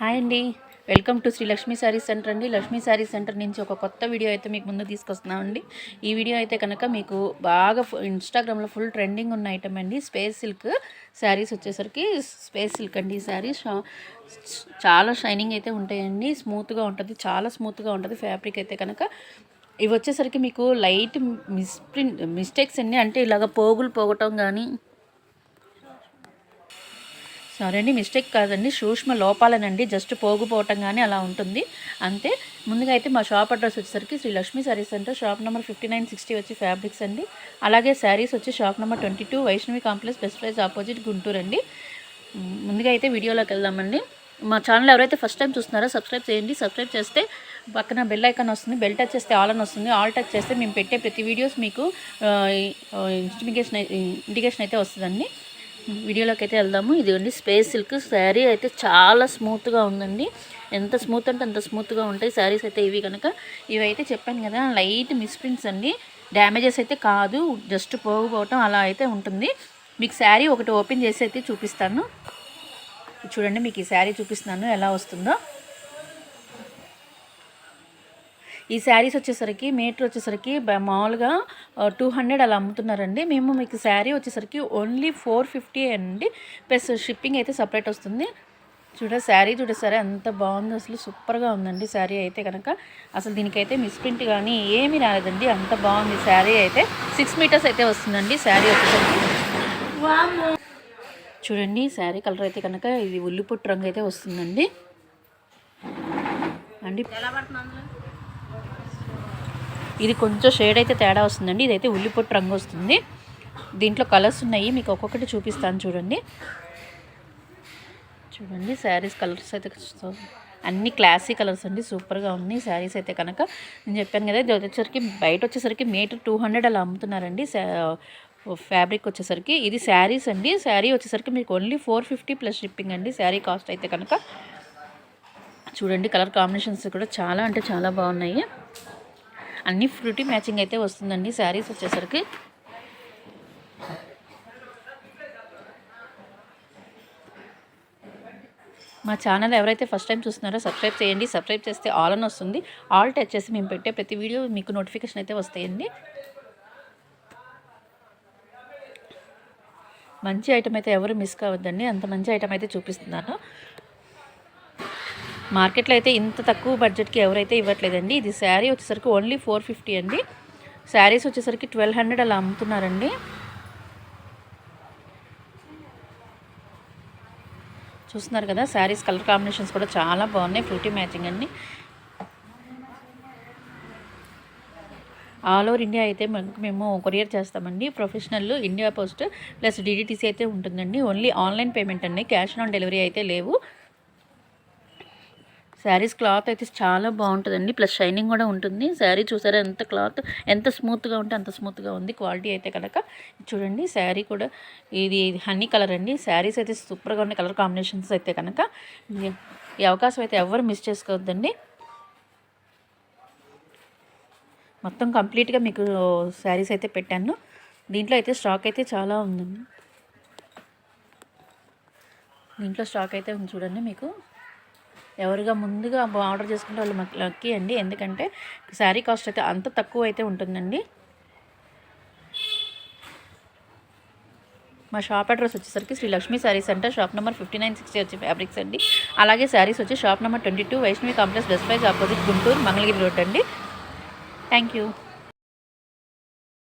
Hi అండి. Welcome to Sri Lakshmi sari centre అండి. Lakshmi sari centre నుంచి ఒక కొత్త వీడియో అయితే మీకు ముందు తీసుకొస్తున్నామండి. ఈ వీడియో అయితే కనుక మీకు బాగా ఫు- ఇన్స్టాగ్రామ్లో ఫుల్ ట్రెండింగ్ ఉన్న ఐటమ్ అండి. స్పేస్ సిల్క్ శారీస్ వచ్చేసరికి స్పేస్ సిల్క్ అండి ఈ శారీ. చాలా షైనింగ్ అయితే ఉంటాయండి. స్మూత్గా ఉంటుంది. చాలా స్మూత్గా ఉంటుంది. ఫ్యాబ్రిక్ అయితే కనుక ఇవి వచ్చేసరికి మీకు లైట్ మిస్ప్రింట్ మిస్టేక్స్ అన్నీ అంటే ఇలాగ పోగులు పోగటం కానీ సారీ అండి మిస్టేక్ కాదండి. సూక్ష్మ లోపాలనండి. జస్ట్ పోగుపోవటం కానీ అలా ఉంటుంది. అంతే. ముందుగా అయితే మా షాప్ అడ్రస్ వచ్చేసరికి Sri Lakshmi saris centre shop number fifty nine sixty వచ్చి ఫ్యాబ్రిక్స్ అండి. అలాగే శారీస్ వచ్చి shop number twenty two Vaishnavi complex best price opposite Guntur అండి. ముందుగా అయితే వీడియోలోకి వెళ్దామండి. మా ఛానల్ ఎవరైతే ఫస్ట్ టైం చూస్తున్నారో సబ్స్క్రైబ్ చేయండి. సబ్స్క్రైబ్ చేస్తే పక్కన బెల్ ఐకాన్ వస్తుంది. బెల్ టచ్ చేస్తే ఆల్ అని వస్తుంది. ఆల్ టచ్ చేస్తే మేము పెట్టే ప్రతి వీడియోస్ మీకు ఇన్స్టిమికేషన్ ఇండికేషన్ అయితే వస్తుందండి. వీడియోలోకి అయితే వెళ్దాము. ఇదిగోండి స్పేస్ సిల్క్. శారీ అయితే చాలా స్మూత్గా ఉందండి. ఎంత స్మూత్ అంటే అంత స్మూత్గా ఉంటాయి. శారీస్ అయితే ఇవి కనుక ఇవైతే చెప్పాను కదా లైట్ మిస్ప్రింట్స్ అండి. డ్యామేజెస్ అయితే కాదు. జస్ట్ పోగుపోవటం అలా అయితే ఉంటుంది. మీకు శారీ ఒకటి ఓపెన్ చేసి అయితే చూపిస్తాను. చూడండి మీకు ఈ శారీ చూపిస్తున్నాను ఎలా వస్తుందో. ఈ శారీస్ వచ్చేసరికి మీటర్ వచ్చేసరికి మామూలుగా టూ హండ్రెడ్ అలా అమ్ముతున్నారండి. మేము మీకు శారీ వచ్చేసరికి ఓన్లీ ఫోర్ ఫిఫ్టీ అండి. ప్లస్ షిప్పింగ్ అయితే సపరేట్ వస్తుంది. చూడ శారీ చూడ సరే ఎంత బాగుంది. అసలు సూపర్గా ఉందండి శారీ అయితే కనుక అసలు దీనికైతే మిస్ప్రింట్ కానీ ఏమీ రాలేదండి. అంత బాగుంది శారీ అయితే. సిక్స్ మీటర్స్ అయితే వస్తుందండి శారీ వచ్చేసరికి. చూడండి శారీ కలర్ అయితే కనుక ఇది ఉల్లిపుట్టు రంగు అయితే వస్తుందండి. అండి ఇది కొంచెం షేడ్ అయితే తేడా వస్తుందండి. ఇదైతే ఉల్లిపొట్టు రంగు వస్తుంది. దీంట్లో కలర్స్ ఉన్నాయి. మీకు ఒక్కొక్కటి చూపిస్తాను చూడండి. చూడండి శారీస్ కలర్స్ అయితే అన్ని క్లాసీ కలర్స్ అండి. సూపర్గా ఉన్నాయి. శారీస్ అయితే కనుక నేను చెప్పాను కదా ఇది వచ్చేసరికి బయట వచ్చేసరికి మీటర్ టూ హండ్రెడ్ అలా అమ్ముతున్నారండి. ఫ్యాబ్రిక్ వచ్చేసరికి. ఇది శారీస్ అండి. శారీ వచ్చేసరికి మీకు only four fifty plus shipping అండి. శారీ కాస్ట్ అయితే కనుక చూడండి కలర్ కాంబినేషన్స్ కూడా చాలా అంటే చాలా బాగున్నాయి. అన్ని ఫ్రూటీ మ్యాచింగ్ అయితే వస్తుందండి. శారీస్ వచ్చేసరికి. మా ఛానల్ ఎవరైతే ఫస్ట్ టైం చూస్తున్నారో సబ్స్క్రైబ్ చేయండి. సబ్స్క్రైబ్ చేస్తే ఆల్ అని వస్తుంది. ఆల్ టచ్ చేసి మేము పెట్టే ప్రతి వీడియో మీకు నోటిఫికేషన్ అయితే వస్తాయండి. మంచి ఐటమ్ అయితే ఎవరు మిస్ కావద్దండి. అంత మంచి ఐటమ్ అయితే చూపిస్తున్నాను. మార్కెట్లో అయితే ఇంత తక్కువ బడ్జెట్కి ఎవరైతే ఇవ్వట్లేదండి. ఇది శారీ వచ్చేసరికి ఓన్లీ ఫోర్ ఫిఫ్టీ అండి. శారీస్ వచ్చేసరికి ట్వెల్వ్ హండ్రెడ్ అలా అమ్ముతున్నారండి. చూస్తున్నారు కదా శారీస్ కలర్ కాంబినేషన్స్ కూడా చాలా బాగున్నాయి. ఫ్రూటీ మ్యాచింగ్ అండి. ఆల్ ఓవర్ ఇండియా అయితే మనకు మేము కొరియర్ చేస్తామండి. Professional India post plus DTDC అయితే ఉంటుందండి. ఓన్లీ ఆన్లైన్ పేమెంట్ అండి. క్యాష్ ఆన్ డెలివరీ అయితే లేవు. శారీస్ క్లాత్ అయితే చాలా బాగుంటుందండి. ప్లస్ షైనింగ్ కూడా ఉంటుంది. శారీ చూసారా ఎంత క్లాత్ ఎంత స్మూత్గా ఉంటే అంత స్మూత్గా ఉంది. క్వాలిటీ అయితే కనుక చూడండి. శారీ కూడా ఇది హనీ కలర్ అండి. శారీస్ అయితే సూపర్గా ఉన్నాయి. కలర్ కాంబినేషన్స్ అయితే కనుక ఈ- ఈ అవకాశం అయితే ఎవరు మిస్ చేసుకోవద్దండి. మొత్తం కంప్లీట్గా మీకు శారీస్ అయితే పెట్టాను. దీంట్లో అయితే స్టాక్ అయితే చాలా ఉందండి. దీంట్లో స్టాక్ అయితే ఉంది చూడండి మీకు. ఎవరుగా ముందుగా ఆర్డర్ చేసుకుంటే వాళ్ళు మాకు లక్కీ అండి. ఎందుకంటే శారీ కాస్ట్ అయితే అంత తక్కువ అయితే ఉంటుందండి. మా షాప్ అడ్రస్ వచ్చేసరికి Sri Lakshmi sari centre shop number fifty nine sixty వచ్చి ఫ్యాబ్రిక్స్ అండి. అలాగే శారీస్ వచ్చి shop number twenty two Vaishnavi complex best price opposite Guntur Mangalagiri road అండి. Thank you.